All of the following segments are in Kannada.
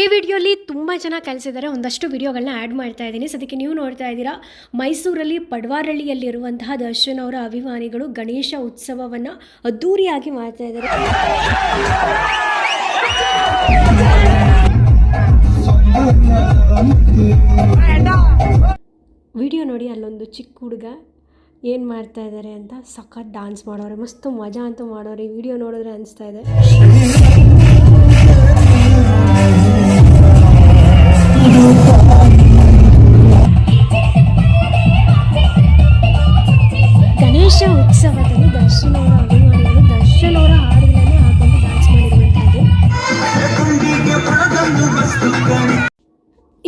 ಈ ವಿಡಿಯೋಲಿ ತುಂಬ ಜನ ಕಲಿಸಿದ್ದಾರೆ ಒಂದಷ್ಟು ವಿಡಿಯೋಗಳನ್ನ ಆ್ಯಡ್ ಮಾಡ್ತಾ ಇದ್ದೀನಿ. ಸದ್ಯಕ್ಕೆ ನೀವು ನೋಡ್ತಾ ಇದ್ದೀರಾ, ಮೈಸೂರಲ್ಲಿ ಪಡ್ವಾರಳ್ಳಿಯಲ್ಲಿರುವಂತಹ ದರ್ಶನ್ ಅವರ ಅಭಿಮಾನಿಗಳು ಗಣೇಶ ಉತ್ಸವವನ್ನು ಅದ್ದೂರಿಯಾಗಿ ಮಾಡ್ತಾ ಇದ್ದಾರೆ. ವಿಡಿಯೋ ನೋಡಿ, ಅಲ್ಲೊಂದು ಚಿಕ್ಕ ಹುಡುಗ ಏನು ಮಾಡ್ತಾ ಇದ್ದಾರೆ ಅಂತ ಸಖತ್ ಡಾನ್ಸ್ ಮಾಡೋರೆ, ಮಸ್ತ್ ಮಜಾ ಅಂತೂ ಮಾಡೋರೆ. ವಿಡಿಯೋ ನೋಡಿದ್ರೆ ಅನಿಸ್ತಾ ಇದೆ.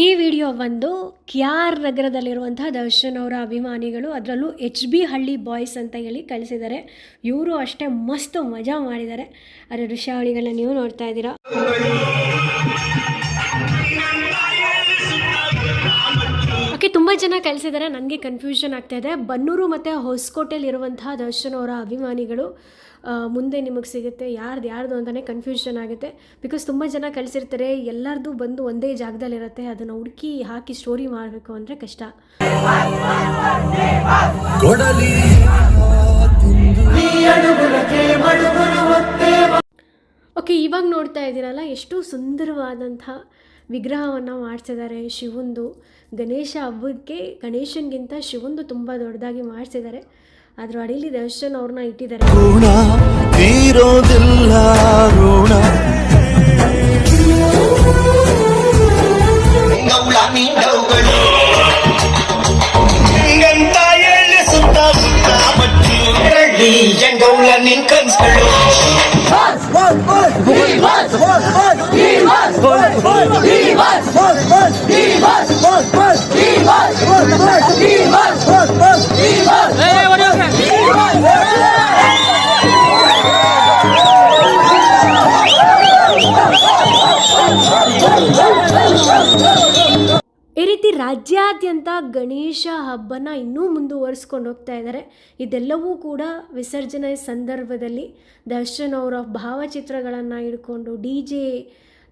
ಈ ವಿಡಿಯೋ ಬಂದು ಕೆ ಆರ್ ನಗರದಲ್ಲಿರುವಂತಹ ದರ್ಶನ್ ಅವರ ಅಭಿಮಾನಿಗಳು, ಅದರಲ್ಲೂ ಎಚ್ ಬಿ ಹಳ್ಳಿ ಬಾಯ್ಸ್ ಅಂತ ಹೇಳಿ ಕಳಿಸಿದ್ದಾರೆ. ಇವರು ಅಷ್ಟೇ ಮಸ್ತ್ ಮಜಾ ಮಾಡಿದ್ದಾರೆ. ಅದರ ದೃಶ್ಯಾವಳಿಗಳನ್ನ ನೀವು ನೋಡ್ತಾ ಇದ್ದೀರಾ? ಓಕೆ ತುಂಬ ಜನ ಕಳಿಸಿದ್ದಾರೆ ನನಗೆ ಕನ್ಫ್ಯೂಷನ್ ಆಗ್ತಾ ಇದೆ. ಬನ್ನೂರು ಮತ್ತು ಹೊಸಕೋಟೆಯಲ್ಲಿರುವಂತಹ ದರ್ಶನ್ ಅವರ ಅಭಿಮಾನಿಗಳು ಮುಂದೆ ನಿಮಗೆ ಸಿಗುತ್ತೆ. ಯಾರ್ದು ಯಾರ್ದು ಅಂತಲೇ ಕನ್ಫ್ಯೂಷನ್ ಆಗುತ್ತೆ. ಬಿಕಾಸ್ ತುಂಬ ಜನ ಕಳಿಸಿರ್ತಾರೆ ಎಲ್ಲರದು ಬಂದು ಒಂದೇ ಜಾಗದಲ್ಲಿರುತ್ತೆ ಅದನ್ನು ಹುಡುಕಿ ಹಾಕಿ ಸ್ಟೋರಿ ಮಾಡಬೇಕು ಅಂದರೆ ಕಷ್ಟ. ಓಕೆ ಇವಾಗ ನೋಡ್ತಾ ಇದ್ದೀರಲ್ಲ ಎಷ್ಟು ಸುಂದರವಾದಂಥ ವಿಗ್ರಹವನ್ನು ಮಾಡ್ತಿದ್ದಾರೆ ಶಿವಂದು. ಗಣೇಶ ಹಬ್ಬಕ್ಕೆ ಗಣೇಶನಿಗಿಂತ ಶಿವಂದು ತುಂಬ ದೊಡ್ಡದಾಗಿ ಮಾಡಿಸಿದ್ದಾರೆ. ಅದ್ರ ಅಡಿಲಿ ದರ್ಶನ್ ಅವ್ರನ್ನ ಇಟ್ಟಿದ್ದಾರೆ. ಈ ರೀತಿ ರಾಜ್ಯಾದ್ಯಂತ ಗಣೇಶ ಹಬ್ಬನ ಇನ್ನೂ ಮುಂದುವರಿಸ್ಕೊಂಡು ಹೋಗ್ತಾ ಇದ್ದಾರೆ. ಇದೆಲ್ಲವೂ ಕೂಡ ವಿಸರ್ಜನೆ ಸಂದರ್ಭದಲ್ಲಿ ದರ್ಶನ್ ಅವರ ಭಾವಚಿತ್ರಗಳನ್ನು ಹಿಡ್ಕೊಂಡು, ಡಿ ಜೆ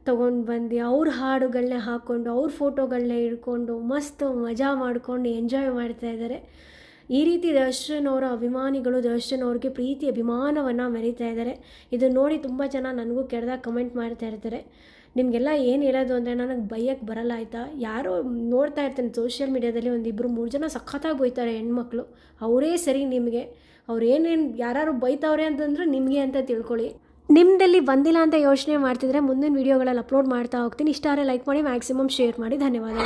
ತೊಗೊಂಡು ಬಂದು ಅವ್ರ ಹಾಡುಗಳನ್ನ ಹಾಕ್ಕೊಂಡು ಅವ್ರ ಫೋಟೋಗಳನ್ನ ಹಿಡ್ಕೊಂಡು ಮಸ್ತ್ ಮಜಾ ಮಾಡ್ಕೊಂಡು ಎಂಜಾಯ್ ಮಾಡ್ತಾ ಇದ್ದಾರೆ. ಈ ರೀತಿ ದರ್ಶನ್ ಅವರ ಅಭಿಮಾನಿಗಳು ದರ್ಶನ್ ಅವ್ರಿಗೆ ಪ್ರೀತಿ ಅಭಿಮಾನವನ್ನು ಮೆರೀತಾ ಇದ್ದಾರೆ. ಇದನ್ನು ನೋಡಿ ತುಂಬ ಜನ ನನಗೂ ಕೆಡ್ದಾಗ ಕಮೆಂಟ್ ಮಾಡ್ತಾ ಇರ್ತಾರೆ. ನಿಮಗೆಲ್ಲ ಏನು ಹೇಳೋದು ಅಂದರೆ ನನಗೆ ಬೈಯಕ್ಕೆ ಬರಲ್ಲ ಆಯಿತಾ? ಯಾರೋ ನೋಡ್ತಾ ಇರ್ತೇನೆ ಸೋಷಿಯಲ್ ಮೀಡ್ಯಾದಲ್ಲಿ ಒಂದು ಇಬ್ಬರು ಮೂರು ಜನ ಸಖತ್ತಾಗಿ ಬೈತಾರೆ ಹೆಣ್ಮಕ್ಳು. ಅವರೇ ಸರಿ ನಿಮಗೆ. ಅವ್ರು ಏನೇನು ಯಾರು ಬೈತಾವ್ರೆ ಅಂತಂದ್ರೆ ನಿಮಗೆ ಅಂತ ತಿಳ್ಕೊಳ್ಳಿ. ನಿಮ್ಮದಲ್ಲಿ ಬಂದಿಲ್ಲ ಅಂತ ಯೋಚನೆ ಮಾಡ್ತಿದ್ರೆ ಮುಂದಿನ ವೀಡಿಯೋಗಳಲ್ಲಿ ಅಪ್ಲೋಡ್ ಮಾಡ್ತಾ ಹೋಗ್ತೀನಿ. ಇಷ್ಟಾರೆ ಲೈಕ್ ಮಾಡಿ ಮ್ಯಾಕ್ಸಿಮಮ್ ಶೇರ್ ಮಾಡಿ. ಧನ್ಯವಾದ.